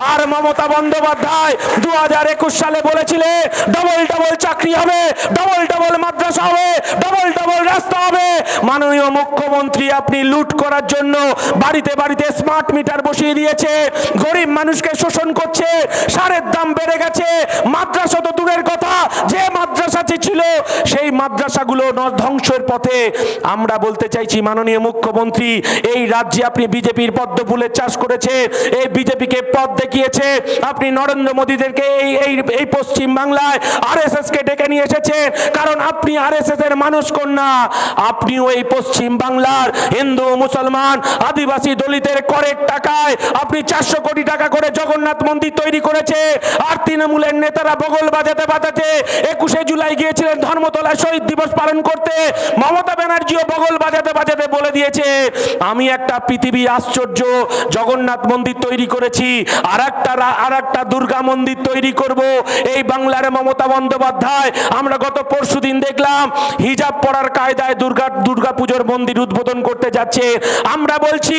আর মমতা বন্দ্যোপাধ্যায় দু হাজার একুশ সালে বলেছিলে, ডবল ডবল চাকরি হবে, ডবল ডবল মাদ্রাসা হবে, ডবল ডবল রাস্তা হবে। মাননীয় মুখ্যমন্ত্রী আপনি লুট করার জন্য বাড়িতে বাড়িতে স্মার্ট মিটার বসিয়ে দিয়েছে, গরিব মানুষকে শোষণ করছে, সারের দাম বেড়ে গেছে, মাদ্রাসা তো দূরের কথা, যে মাদ্রাসাটি ছিল, সেই মাদ্রাসাগুলো ধ্বংসের পথে। আমরা বলতে চাইছি, মাননীয় মুখ্যমন্ত্রী, এই রাজ্যে আপনি বিজেপির পদ্ম ফুলের চাষ করেছে, এই বিজেপিকে পথ দেখিয়েছে আপনি নরেন্দ্র মোদীদেরকে এই এই এই পশ্চিম বাংলায় আরএসএস কে ডেকে নিয়ে এসেছেন কারণ আপনি আরএসএস এর মানুষ কন্যা। আপনিও এই পশ্চিম বাংলার হিন্দু, মুসলমান, আদিবাসী দলিতের করের টাকায় আপনি চারশো কোটি টাকা করে জগন্নাথ মন্দির তৈরি করেছে। আর তৃণমূলের নেতারা বগল বাজাতে বাজাতে একুশে জুলাই গিয়েছিলেন ধর্মতলায় শহীদ দিবস পালন করতে। মমতা ব্যানার্জিও বগল বাজাতে বাজাতে বলে দিয়েছে। আমি একটা পৃথিবী আশ্চর্য, জগন্নাথ মন্দির তৈরি করেছি। আর একটা আর দুর্গা মন্দির তৈরি করব। এই বাংলার মমতা বন্দ্যোপাধ্যায়, আমরা গত পরশু দিন দেখলাম হিজাব পরার কায়দায় দুর্গা দুর্গা পুজোর মন্দির উদ্বোধন করতে যাচ্ছে। আমরা বলছি,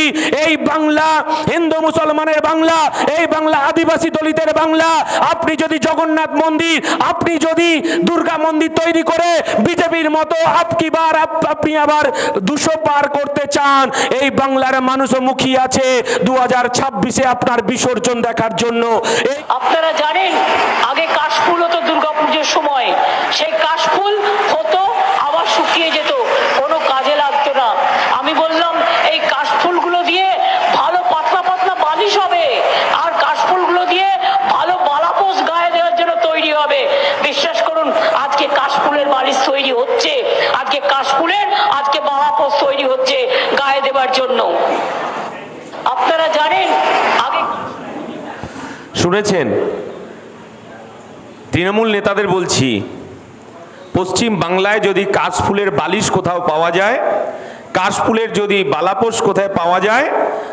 এই বাংলা হিন্দু মুসলমানের বাংলা, এই বাংলা আদিবাসী দলিতের বাংলা, আপনি যদি জগন্নাথ মন্দির, আপনি যদি দুর্গা মন্দির তৈরি করে বিজেপির মতো আপকি বার, আপ- আপনি আবার দুশো পার করতে চান। এই বাংলার মানুষও মুখী আছে। দু হাজার ছাব্বিশে আপনার বিসর্জন দেখার জন্য। আপনারা জানেন, আগে কাশফুল হতো দুর্গাপুজোর সময়। সেই কাশফুল হতো, আবার শুকিয়ে যেত। কোনো কাজে লাগতো না। আমি বললাম, এই কাশফুলগুলো দিয়ে ভালো পাতলা পাতলা বালিশ হবে। আর কাশফুলগুলো দিয়ে ভালো বালাপোষ গায়ে দেওয়ার জন্য তৈরি হবে। বিশ্বাস করুন, আজকে কাশফুলের বালিশ তৈরি হচ্ছে। আজকে কাশফুলের, আজকে বালাপোষ তৈরি হচ্ছে গায়ে দেওয়ার জন্য। আপনারা জানেন শুনেছেন? তৃণমূল নেতাদের বলছি, পশ্চিম বাংলায় যদি কাশফুলের বালিশ কোথাও পাওয়া যায়, কাশফুলের যদি বালাপোষ কোথায় পাওয়া যায়,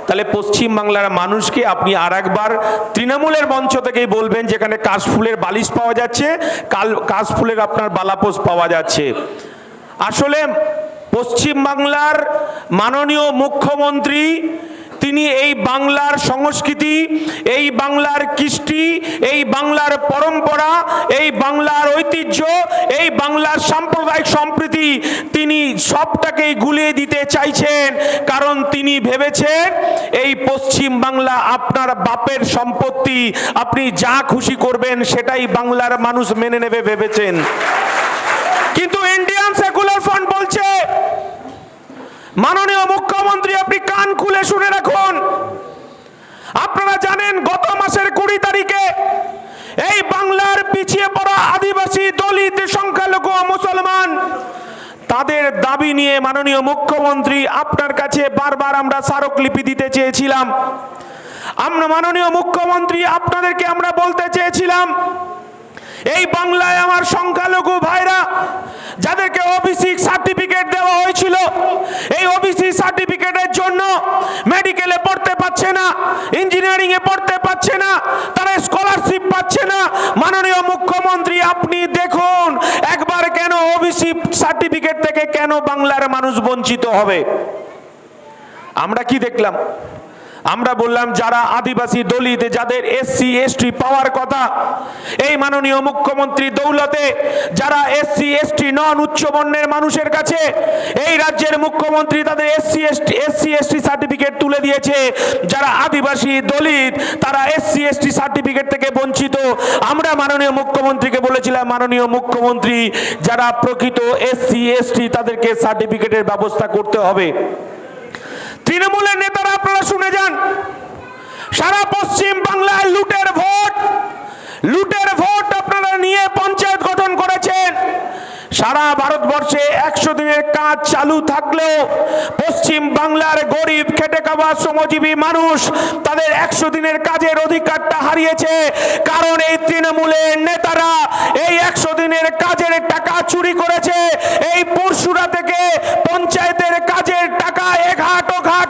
তাহলে পশ্চিম বাংলার মানুষকে আপনি আর একবার তৃণমূলের মঞ্চ থেকেই বলবেন যেখানে কাশফুলের বালিশ পাওয়া যাচ্ছে, কাল কাশফুলের আপনার বালাপোষ পাওয়া যাচ্ছে। আসলে পশ্চিম বাংলার মাননীয় মুখ্যমন্ত্রী তিনি এই বাংলার সংস্কৃতি, এই বাংলার কৃষ্টি, এই বাংলার পরম্পরা, এই বাংলার ঐতিহ্য, এই বাংলার সাম্প্রদায়িক সম্প্রীতি তিনি সবটাকেই গুলিয়ে দিতে চাইছেন। কারণ তিনি ভেবেছেন, এই পশ্চিম বাংলা আপনার বাপের সম্পত্তি, আপনি যা খুশি করবেন সেটাই বাংলার মানুষ মেনে নেবে ভেবেছেন। কিন্তু ইন্ডিয়ান সেকুলার ফ্রন্ট বলছে মাননীয় মুখ্যমন্ত্রী, আপনি কান খুলে শুনে রাখুন। আপনারা জানেন, গত মাসের কুড়ি তারিখে এই বাংলার পিছিয়ে পড়া আদিবাসী দলিত সংখ্যালঘু মুসলমান, তাদের দাবি নিয়ে মাননীয় মুখ্যমন্ত্রী আপনার কাছে বারবার আমরা স্মারকলিপি দিতে চেয়েছিলাম। আমরা মাননীয় মুখ্যমন্ত্রী আপনাদেরকে আমরা বলতে চেয়েছিলাম, এই বাংলায় আমার সংখ্যালঘু ভাইরা, যাদেরকে ওবিসি সার্টিফিকেট দেওয়া হয়েছিল এই ওবিসি সার্টিফিকেটের জন্য মেডিকেলে পড়তে পারছে না ইঞ্জিনিয়ারিং এ পড়তে পারছে না, তারা স্কলারশিপ পাচ্ছে না। মাননীয় মুখ্যমন্ত্রী, আপনি দেখুন, একবার কেন ওবিসি সার্টিফিকেট থেকে কেন বাংলার মানুষ বঞ্চিত হবে? আমরা কি দেখলাম? আমরা বললাম যারা আদিবাসী দলিত, যাদের এসসি এসটি পাওয়ার কথা, এই মাননীয় মুখ্যমন্ত্রী দৌলতে, যারা এসসি এসটি নন উচ্চ বর্ণের মানুষের কাছে, এই রাজ্যের মুখ্যমন্ত্রী তাদের SC ST SC ST certificate তুলে দিয়েছে। যারা আদিবাসী দলিত, তারা এসসি এসটি সার্টিফিকেট থেকে বঞ্চিত। আমরা মাননীয় মুখ্যমন্ত্রীকে বলেছিলাম, মাননীয় মুখ্যমন্ত্রী, যারা প্রকৃত এসসি এসটি তাদেরকে সার্টিফিকেটের ব্যবস্থা করতে হবে। তৃণমূলের নেতারা আপনারা শুনে যান। সারা পশ্চিম বাংলায় লুটের ভোট। লুটের ভোট আপনারা নিয়ে পঞ্চায়েত গঠন করেছেন। সারা ভারতবর্ষে একশো দিনের কাজ চালু থাকলেও পশ্চিম বাংলার গরিব খেটে খাওয়া শ্রমজীবী মানুষ তাদের একশো দিনের কাজের অধিকারটা হারিয়েছে। কারণ এই তৃণমূলের নেতারা এই একশো দিনের কাজের টাকা চুরি করেছে। এই পরশুরা থেকে পঞ্চায়েতের কাজের টাকা ওঘাট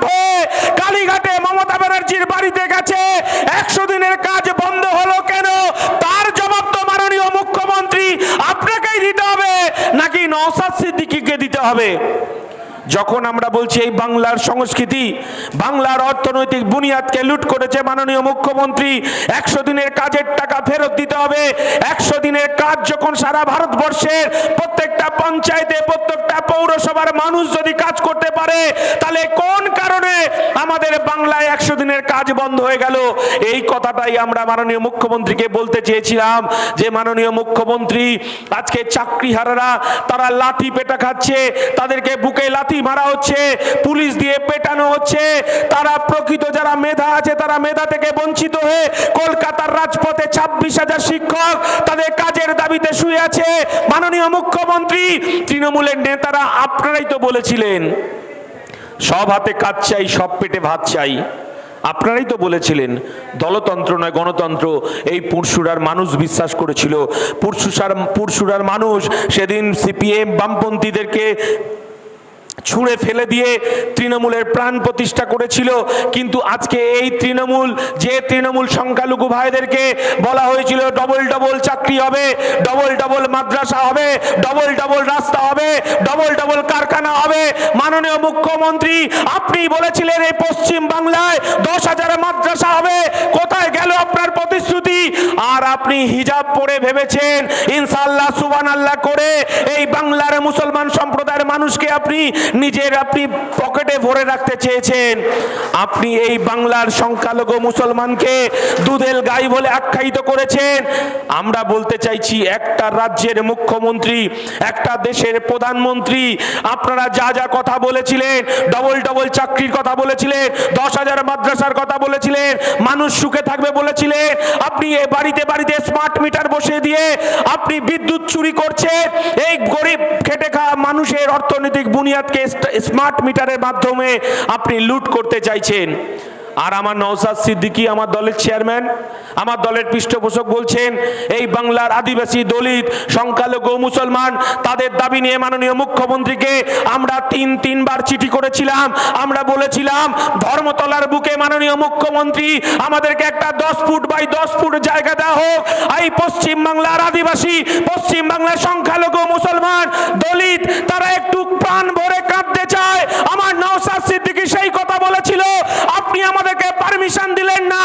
হয়ে কালীঘাটে মমতা ব্যানার্জির বাড়িতে গেছে। একশো দিনের কাজ বন্ধ হলো কেন? তার জবাব তো মাননীয় মুখ্যমন্ত্রী। আপনাকেই দিতে হবে। নাকি নওসাদ সিদ্দিকিকে দিতে হবে? যখন আমরা বলছি এই বাংলার সংস্কৃতি, বাংলার অর্থনৈতিক বুনিয়াদকে লুট করেছে মাননীয় মুখ্যমন্ত্রী, একশো দিনের কাজের টাকা ফেরত দিতে হবে, একশো দিনের কাজ যখন সারা ভারতবর্ষের প্রত্যেকটা পঞ্চায়েতে, প্রত্যেকটা পৌরসভার মানুষ যদি কাজ করতে পারে, তাহলে কোন কারণে আমাদের বাংলায় একশো দিনের কাজ বন্ধ হয়ে গেল? এই কথাটাই আমরা মাননীয় মুখ্যমন্ত্রীকে বলতে চেয়েছিলাম যে, মাননীয় মুখ্যমন্ত্রী, আজকে চাকরিহারারা তারা লাঠি পেটা খাচ্ছে, তাদেরকে বুকে লাথি মারা হচ্ছে, পুলিশ দিয়ে পেটানো হচ্ছে। তারা প্রকৃত যারা মেধা আছে, তারা মেধা থেকে বঞ্চিত হয়ে কলকাতার রাজপথে ছাব্বিশ হাজার শিক্ষক তাদের কাজের দাবিতে শুয়ে আছে। মাননীয় মুখ্যমন্ত্রী, তৃণমূলের নেতারা আপনারাই তো বলেছিলেন, সব হাতে কাজ চাই, সব পেটে ভাত চাই। আপনারাই তো বলেছিলেন, দলতন্ত্র নয়, গণতন্ত্র। এই পুরসুরার মানুষ বিশ্বাস করেছিল। পুরসুসার পুরসুরার মানুষ সেদিন সিপিএম বামপন্থীদেরকে ছুঁড়ে ফেলে দিয়ে তৃণমূলের প্রাণ প্রতিষ্ঠা করেছিল। কিন্তু আজকে এই তৃণমূল, যে তৃণমূল সংখ্যালঘু ভাইদেরকে বলা হয়েছিল, ডবল ডবল চাকরি হবে, ডবল ডবল মাদ্রাসা হবে, ডবল ডবল রাস্তা হবে, ডবল ডবল কারখানা হবে। মাননীয় মুখ্যমন্ত্রী, আপনি বলেছিলেন এই পশ্চিম বাংলায় দশ হাজার মাদ্রাসা হবে, কোথায় গেল আপনার প্রতিশ্রুতি? আর আপনি হিজাব পরে ভেবেছেন ইনশাল্লাহ সুবান আল্লাহ করে এই বাংলার মুসলমান সম্প্রদায়ের মানুষকে আপনি নিজের আপনি পকেটে ভরে রাখতে চেয়েছেন। আপনি এই বাংলার সংখ্যালঘু মুসলমানকে দুধেল গাই বলে আখ্যায়িত করেছেন। আমরা বলতে চাইছি, একটা রাজ্যের মুখ্যমন্ত্রী, একটা দেশের প্রধানমন্ত্রী, আপনারা যা যা কথা বলেছিলেন, ডবল ডবল চাকরির কথা বলেছিলেন, দশ হাজার মাদ্রাসার কথা বলেছিলেন, মানুষ সুখে থাকবে বলেছিলেন, আপনি এ বাড়িতে বাড়িতে স্মার্ট মিটার বসিয়ে দিয়ে আপনি বিদ্যুৎ চুরি করছেন, এই গরিব খেটে খাওয়া মানুষের অর্থনৈতিক বুনিয়াদকে স্মার্ট মিটারের মাধ্যমে আপনি লুট করতে চাইছেন? আর আমার নওসাদ সিদ্দিকি আমার দলের চেয়ারম্যান আমার দলের পৃষ্ঠপোষক বলছেন, এই বাংলার আদিবাসী দলিত, সংখ্যালঘু মুসলমান, তাদের দাবি নিয়ে মাননীয় মুখ্যমন্ত্রীকে আমরা তিন তিনবার চিঠি করেছিলাম। আমরা বলেছিলাম, ধর্মতলার বুকে মাননীয় মুখ্যমন্ত্রী, আমাদেরকে একটা দশ ফুট বাই দশ ফুট জায়গা দেওয়া হোক। এই পশ্চিম বাংলার আদিবাসী, পশ্চিম বাংলার সংখ্যালঘু মুসলমান, দলিত, তারা একটু প্রাণ ভরে কাঁদতে চায় আমার নওসাদ সিদ্দিকী সেই কথা বলেছিল আপনি আমাদেরকে পারমিশন দিলেন না।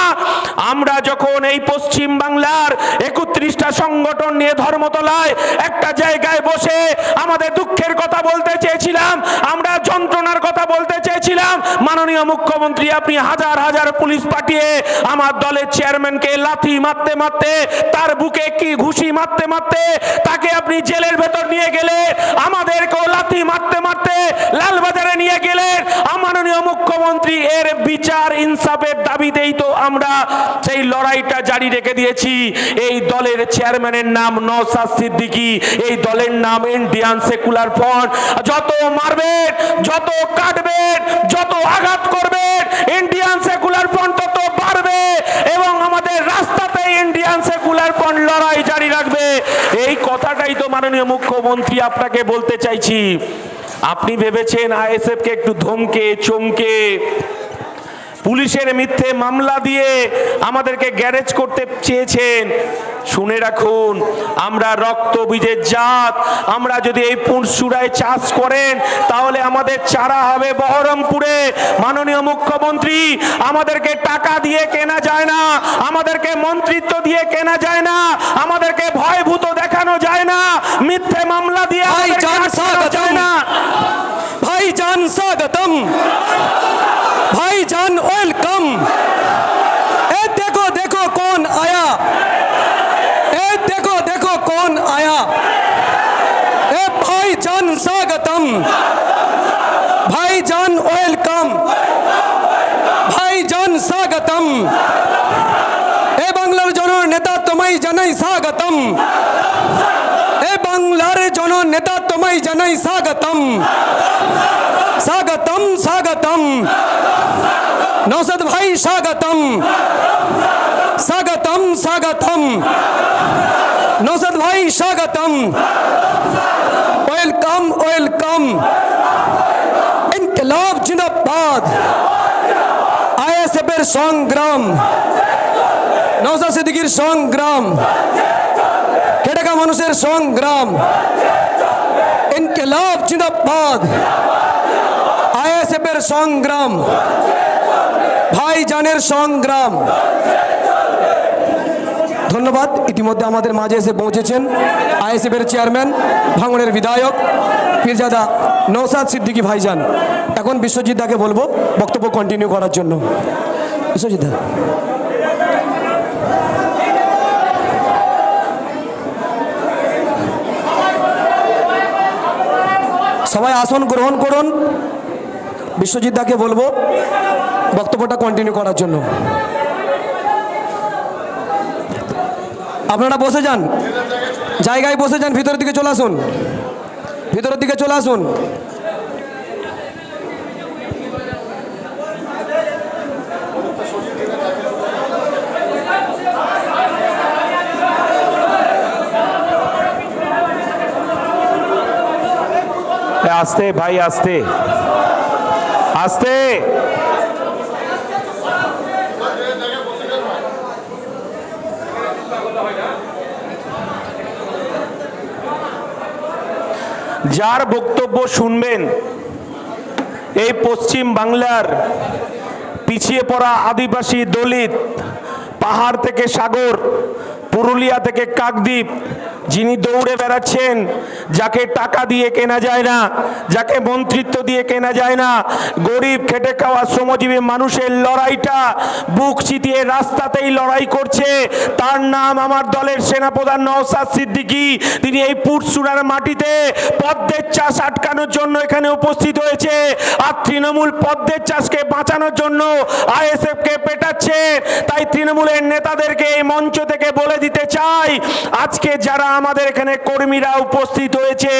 আমরা যখন এই পশ্চিম বাংলার একত্রিশটা সংগঠন নিয়ে ধর্মতলায় একটা জায়গায় বসে আমাদের দুঃখের কথা বলতে চেয়েছিলাম, আমরা যন্ত্রণার কথা বলতে চেয়েছিলাম মাননীয় মুখ্যমন্ত্রী, আপনি হাজার হাজার পুলিশ পাঠিয়ে আমার দলের চেয়ারম্যানকে লাথি মারতে মারতে, তার বুকে কি ঘুষি মারতে মারতে, তাকে আপনি জেলের ভেতর নিয়ে গেলে, আমাদেরকেও লাথি মারতে মারতে লালবাজারে নিয়ে গেলেন। মাননীয় মুখ্যমন্ত্রী, এর বিচার ইনসাফের দাবিতেই তো আমরা সেই লড়াইটা জারি রেখে দিয়েছি। এই দলের চেয়ারম্যানের নাম নওসাদ সিদ্দিকী, এই দলের নাম ইন্ডিয়ান সেকুলার ফ্রন্ট। যত মারবেন, যত কাটবেন, যত আঘাত করবেন ইন্ডিয়ান সেকুলার ফ্রন্ট তত বাড়বে এবং আমাদের রাস্তাতে ইন্ডিয়ান সেকুলার ফ্রন্ট লড়াই জারি রাখবে। এই কথাটাই তো মাননীয় মুখ্যমন্ত্রী আপনাকে বলতে চাইছি। আপনি ভেবেছেন আইএসএফকে একটু ধমকে, চমকে পুলিশের মিথ্যে মামলা দিয়ে আমাদেরকে গ্যারেজ করতে চেয়েছেন। শুনে রাখুন, আমরা রক্ত বীজের জাত, আমরা যদি এই পুরসুরায় চাষ করেন, তাহলে আমাদের চারা হবে বহরমপুরে। মাননীয় মুখ্যমন্ত্রী, আমাদেরকে টাকা দিয়ে কেনা যায় না, আমাদেরকে মন্ত্রিত্ব দিয়ে কেনা যায় না, আমাদেরকে ভয়ভূত দেখানো নেতা তোমায় জানাই স্বাগতম স্বাগতম স্বাগতম নৌসদ ভাই স্বাগতম স্বাগতম স্বাগতম নৌসদ ভাই স্বাগতম ওয়েলকাম ওয়েলকাম ইনকলাব জিন্দাবাদ আইএসএফের সংগ্রাম নৌসা সিদ্দিকির সংগ্রাম খেটেকা মানুষের সংগ্রাম ইনকলাব, জিন্দাবাদ। আইএসএফ এর সংগ্রাম, ভাইজানের সংগ্রাম। ধন্যবাদ। ইতিমধ্যে আমাদের মাঝে এসে পৌঁছেছেন আইএসএফ এর চেয়ারম্যান ভাঙড়ের বিধায়ক, পীরজাদা নৌসাদ সিদ্দিকী ভাইজান। এখন বিশ্বজিৎ দাকে বলব, বক্তব্য কন্টিনিউ করার জন্য। বিশ্বজিৎ দা। সবাই আসন গ্রহণ করুন। বিশ্বজিৎ দাকে বলব, বক্তব্যটা কন্টিনিউ করার জন্য। আপনারা বসে যান। জায়গায় বসে যান, ভিতরের দিকে চলে আসুন। ভিতরের দিকে চলে আসুন। আস্তে ভাই, আস্তে। আস্তে। যার বক্তব্য শুনবেন, এই পশ্চিম বাংলার পিছিয়ে পড়া আদিবাসী দলিত, পাহাড় থেকে সাগর, পুরুলিয়া থেকে কাকদ্বীপ যিনি দৌড়ে বেড়াচ্ছেন, যাকে টাকা দিয়ে কেনা যায় না, যাকে মন্ত্রিত্ব দিয়ে কেনা যায় না, গরিব খেটে খাওয়া শ্রমজীবী মানুষের লড়াইটা বুক চিতিয়ে রাস্তাতেই লড়াই করছে। তার নাম আমার দলের সেনাপ্রধান নওসাদ সিদ্দিকী। তিনি এই পুরসুরার মাটিতে পদ্মের চাষ আটকানোর জন্য এখানে উপস্থিত হয়েছে আর তৃণমূল পদ্মের চাষকে বাঁচানোর জন্য আইএসএফ কে পেটাচ্ছে। তাই তৃণমূলের নেতাদেরকে এই মঞ্চ থেকে বলে দিতে চাই, আজকে যারা আমাদের এখানে কর্মীরা উপস্থিত হয়েছে।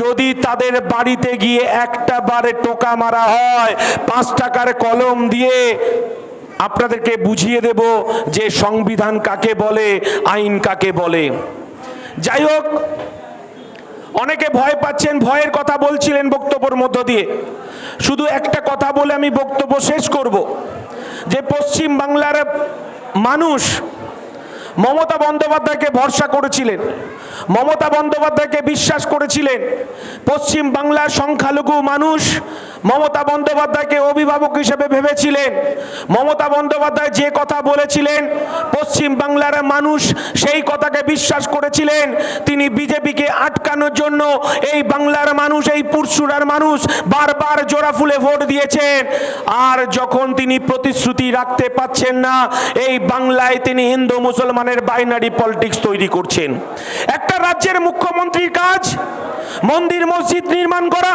যদি তাদের বাড়িতে গিয়ে একটা বারে টোকা মারা হয়, পাঁচ টাকার কলম দিয়ে আপনাদেরকে বুঝিয়ে দেব যে সংবিধান কাকে বলে, আইন কাকে বলে। যাই হোক, অনেকে ভয় পাচ্ছেন, ভয়ের কথা বলছিলেন বক্তব্যের মধ্য দিয়ে। শুধু একটা কথা বলে আমি বক্তব্য শেষ করব। যে পশ্চিম বাংলার মানুষ মমতা বন্দ্যোপাধ্যায়কে ভরসা করেছিলেন। মমতা বন্দ্যোপাধ্যায়কে বিশ্বাস করেছিলেন। পশ্চিম বাংলার সংখ্যালঘু মানুষ মমতা বন্দ্যোপাধ্যায়কে অভিভাবক হিসেবে ভেবেছিলেন। মমতা বন্দ্যোপাধ্যায় যে কথা বলেছিলেন, পশ্চিম বাংলার মানুষ সেই কথাকে বিশ্বাস করেছিলেন। তিনি বিজেপিকে আটকানোর জন্য এই বাংলার মানুষ, এই পুরসুরার মানুষ বারবার জোড়া ফুলে ভোট দিয়েছেন। আর যখন তিনি প্রতিশ্রুতি রাখতে পাচ্ছেন না, এই বাংলায় তিনি হিন্দু মুসলমানের বাইনারি পলিটিক্স তৈরি করছেন। একটা রাজ্যের মুখ্যমন্ত্রীর কাজ, মন্দির মসজিদ নির্মাণ করা।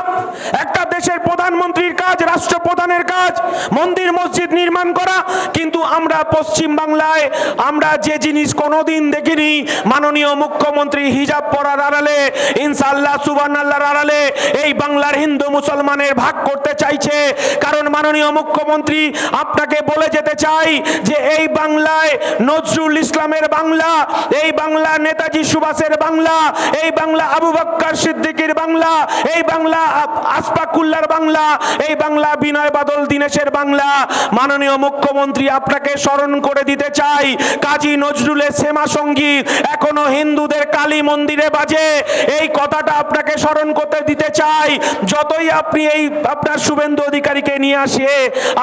একটা দেশের প্রধানমন্ত্রীর কাজ, রাষ্ট্রপ্রধানের কাজ, মন্দির মসজিদ নির্মাণ করা। কিন্তু আমরা পশ্চিম বাংলায়, আমরা যে জিনিস কোনোদিন দেখিনি, মাননীয় মুখ্যমন্ত্রী হিজাব পরার আড়ালে ইনশাল্লাহ সুবান আল্লাহর আড়ালে এই বাংলার হিন্দু মুসলমানের ভাগ করতে চাইছে। কারণ মাননীয় মুখ্যমন্ত্রী আপনাকে বলে যেতে চাই যে এই বাংলায় নজরুল ইসলামের বাংলা, এই বাংলা নেতাজি সুভাষের বাংলা, এই বাংলা আবু বক্কর সিদ্দিকীর বাংলা, এই বাংলা আ- আসফাকুল্লার বাংলা, এই বাংলা বিনয় বাদল দীনেশের বাংলা। মাননীয় মুখ্যমন্ত্রী আপনাকে স্মরণ করে দিতে চাই। কাজী নজরুলের শ্যামা সংগীত এখনও হিন্দুদের কালী মন্দিরে বাজে। এই কথাটা আপনাকে স্মরণ করতে দিতে চাই। যতই আপনি এই আপনার শুভেন্দু অধিকারীকে নিয়ে আসে,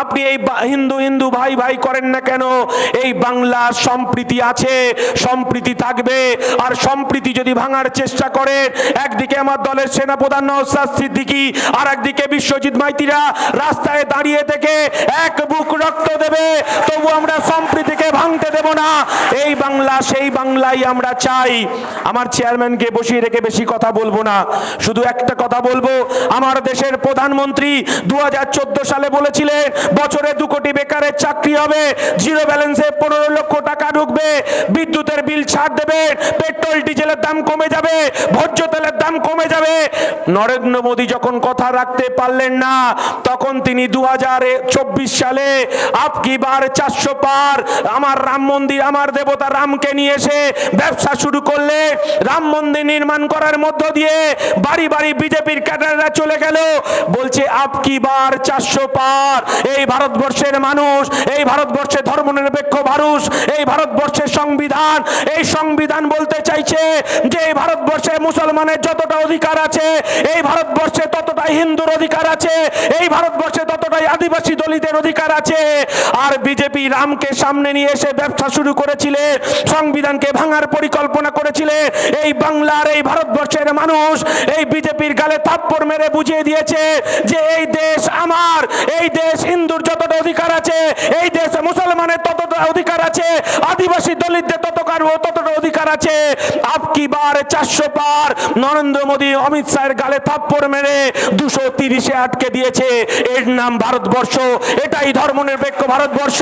আপনি এই হিন্দু হিন্দু ভাই ভাই করেন না কেন? এই বাংলার সম্প্রীতি আছে, সম্প্রীতি থাকবে। আর সম্প্রীতি যদি ভাঙার চেষ্টা করেন, একদিকে আমার দলের সেনাপ্রধান নওসাদ সিদ্দিকী আর একদিকে বিশ্বজিৎ মাইতিরা রাস্তায় দাঁড়িয়ে থেকে এক বুক রক্ত দেবে। তবু আমরা সম্প্রীতিকে ভাঙতে দেব না। এই বাংলা, সেই বাংলাই আমরা চাই। আমার চেয়ারম্যানকে বসিয়ে রেখে বেশি কথা বলব না। শুধু একটা কথা বলব, আমার দেশের প্রধানমন্ত্রী দু সালে বলেছিলেন, বছরে দু কোটি বেকারের চাকরি হবে, জিরো ব্যালেন্সে পনেরো লক্ষ টাকা ঢুকবে, বিদ্যুতের বিল ছাড় দেবে, পেট্রোল, ডিজেলের দাম কমে যাবে, ভোজ্য তেলের দাম কমে যাবে। নরেন্দ্র মোদী যখন কথা রাখতে পারলেন না, তখন তিনি দু হাজার চব্বিশ সালে আপকি বার চারশো পার আমার রাম মন্দির, আমার দেবতা রামকে নিয়ে এসে ব্যবসা শুরু করলে, রাম মন্দির নির্মাণ করার মধ্য দিয়ে বাড়ি বাড়ি বিজেপির ক্যাডাররা চলে গেল। বলছে আপকি বার চারশো পার? এই ভারতবর্ষের মানুষ, এই ভারতবর্ষের ধর্মনিরপেক্ষ মানুষ এই ভারতবর্ষের সংবিধান, এই সংবিধান বলতে চাইছে যে এই ভারতবর্ষে মুসলমানের যতটা অধিকার আছে, এই ভারতবর্ষে ততটাই হিন্দুর অধিকার আছে, এই ভারতবর্ষে ততটাই আদিবাসী দলিতের অধিকার আছে। আর বিজেপি রামকে সামনে নিয়ে এসে ব্যবসা শুরু করেছিলেন সংবিধানকে ভাঙার পরিকল্পনা করেছিলেন এই বাংলার এই ভারতবর্ষের মানুষ এই বিজেপির গালে থাপ্পড় মেরে বুঝিয়ে দিয়েছে যে এই দেশ আমার, এই দেশ হিন্দুর যতটা অধিকার আছে, এই দেশে মুসলমানের ততটা অধিকার আছে, আদিবাসী দলিতদের ততকার ততটা অধিকার আছে। আপকি বার চারশো পার নরেন্দ্র মোদী অমিত শাহের গালে থাপ্পর মেরে দুশো তিরিশে আটকে দিয়েছে। এর নাম ভারতবর্ষ, এটাই ধর্মনিরপেক্ষ ভারতবর্ষ।